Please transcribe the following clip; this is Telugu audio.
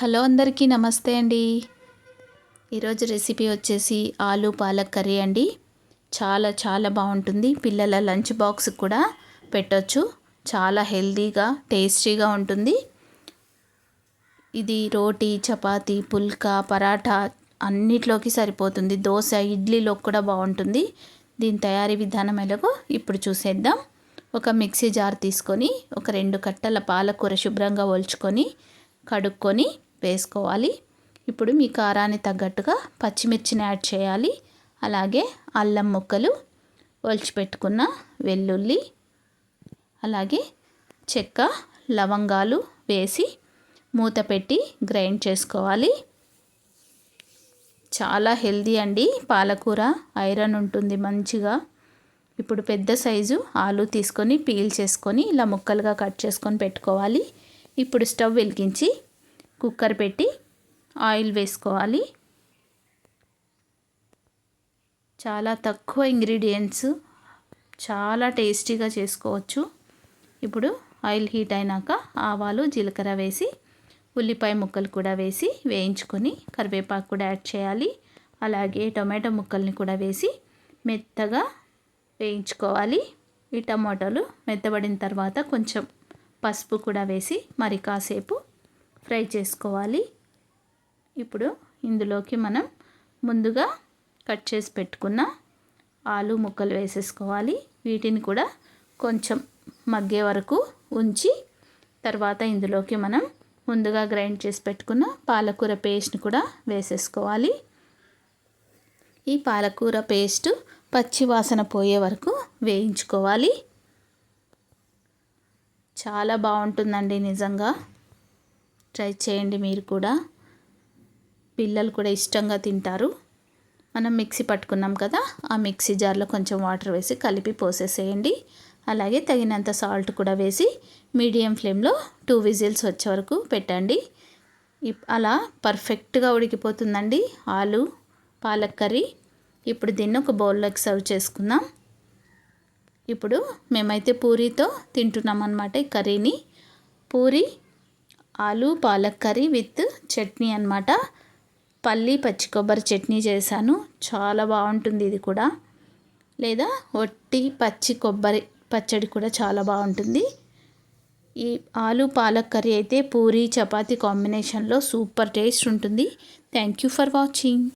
హలో అందరికీ నమస్తే అండి. ఈరోజు రెసిపీ వచ్చేసి ఆలు పాలక్ కర్రీ అండి. చాలా చాలా బాగుంటుంది. పిల్లల లంచ్ బాక్స్ కూడా పెట్టొచ్చు. చాలా హెల్దీగా టేస్టీగా ఉంటుంది. ఇది రోటీ చపాతి పుల్కా పరాఠా అన్నిట్లోకి సరిపోతుంది. దోశ ఇడ్లీలో కూడా బాగుంటుంది. దీని తయారీ విధానం ఎలాగో ఇప్పుడు చూసేద్దాం. ఒక మిక్సీ జార్ తీసుకొని ఒక రెండు కట్టల పాలకూర శుభ్రంగా ఒలుచుకొని కడుక్కొని వేసుకోవాలి. ఇప్పుడు మీ కారాన్ని తగ్గట్టుగా పచ్చిమిర్చిని యాడ్ చేయాలి. అలాగే అల్లం ముక్కలు ఒలిచిపెట్టుకున్న వెల్లుల్లి అలాగే చెక్క లవంగాలు వేసి మూత పెట్టి గ్రైండ్ చేసుకోవాలి. చాలా హెల్దీ అండి పాలకూర. ఐరన్ ఉంటుంది మంచిగా. ఇప్పుడు పెద్ద సైజు ఆలు తీసుకొని పీల్ చేసుకొని ఇలా ముక్కలుగా కట్ చేసుకొని పెట్టుకోవాలి. ఇప్పుడు స్టవ్ వెలిగించి కుక్కర్ పెట్టి ఆయిల్ వేసుకోవాలి. చాలా తక్కువ ఇంగ్రీడియంట్స్ చాలా టేస్టీగా చేసుకోవచ్చు. ఇప్పుడు ఆయిల్ హీట్ అయినాక ఆవాలు జీలకర్ర వేసి ఉల్లిపాయ ముక్కలు కూడా వేసి వేయించుకొని కరివేపాకు కూడా యాడ్ చేయాలి. అలాగే టొమాటో ముక్కల్ని కూడా వేసి మెత్తగా వేయించుకోవాలి. ఈ టమాటాలు మెత్తబడిన తర్వాత కొంచెం పసుపు కూడా వేసి మరి కాసేపు ఫ్రై చేసుకోవాలి. ఇప్పుడు ఇందులోకి మనం ముందుగా కట్ చేసి పెట్టుకున్న ఆలు ముక్కలు వేసేసుకోవాలి. వీటిని కూడా కొంచెం మగ్గే వరకు ఉంచి తర్వాత ఇందులోకి మనం ముందుగా గ్రైండ్ చేసి పెట్టుకున్న పాలకూర పేస్ట్ని కూడా వేసేసుకోవాలి. ఈ పాలకూర పేస్ట్ పచ్చి వాసన పోయే వరకు వేయించుకోవాలి. చాలా బాగుంటుందండి నిజంగా. ట్రై చేయండి మీరు కూడా. పిల్లలు కూడా ఇష్టంగా తింటారు. మనం మిక్సీ పట్టుకున్నాం కదా ఆ మిక్సీ జార్లో కొంచెం వాటర్ వేసి కలిపి పోసేసేయండి. అలాగే తగినంత సాల్ట్ కూడా వేసి మీడియం ఫ్లేమ్లో టూ విజిల్స్ వచ్చే వరకు పెట్టండి. అలా పర్ఫెక్ట్గా ఉడికిపోతుందండి ఆలు పాలక్ కర్రీ ఇప్పుడు దీన్ని ఒక బౌల్లోకి సర్వ్ చేసుకుందాం. ఇప్పుడు మేమైతే పూరీతో తింటున్నాం అనమాట ఈ కర్రీని. పూరి ఆలు పాలక్ కర్రీ విత్ చట్నీ అనమాట పల్లి పచ్చి కొబ్బరి చట్నీ చేశాను. చాలా బాగుంటుంది ఇది కూడా. లేదా ఒట్టి పచ్చి కొబ్బరి పచ్చడి కూడా చాలా బాగుంటుంది. ఈ ఆలు పాలక్ కర్రీ అయితే పూరి చపాతి కాంబినేషన్లో సూపర్ టేస్ట్ ఉంటుంది. Thank you for watching.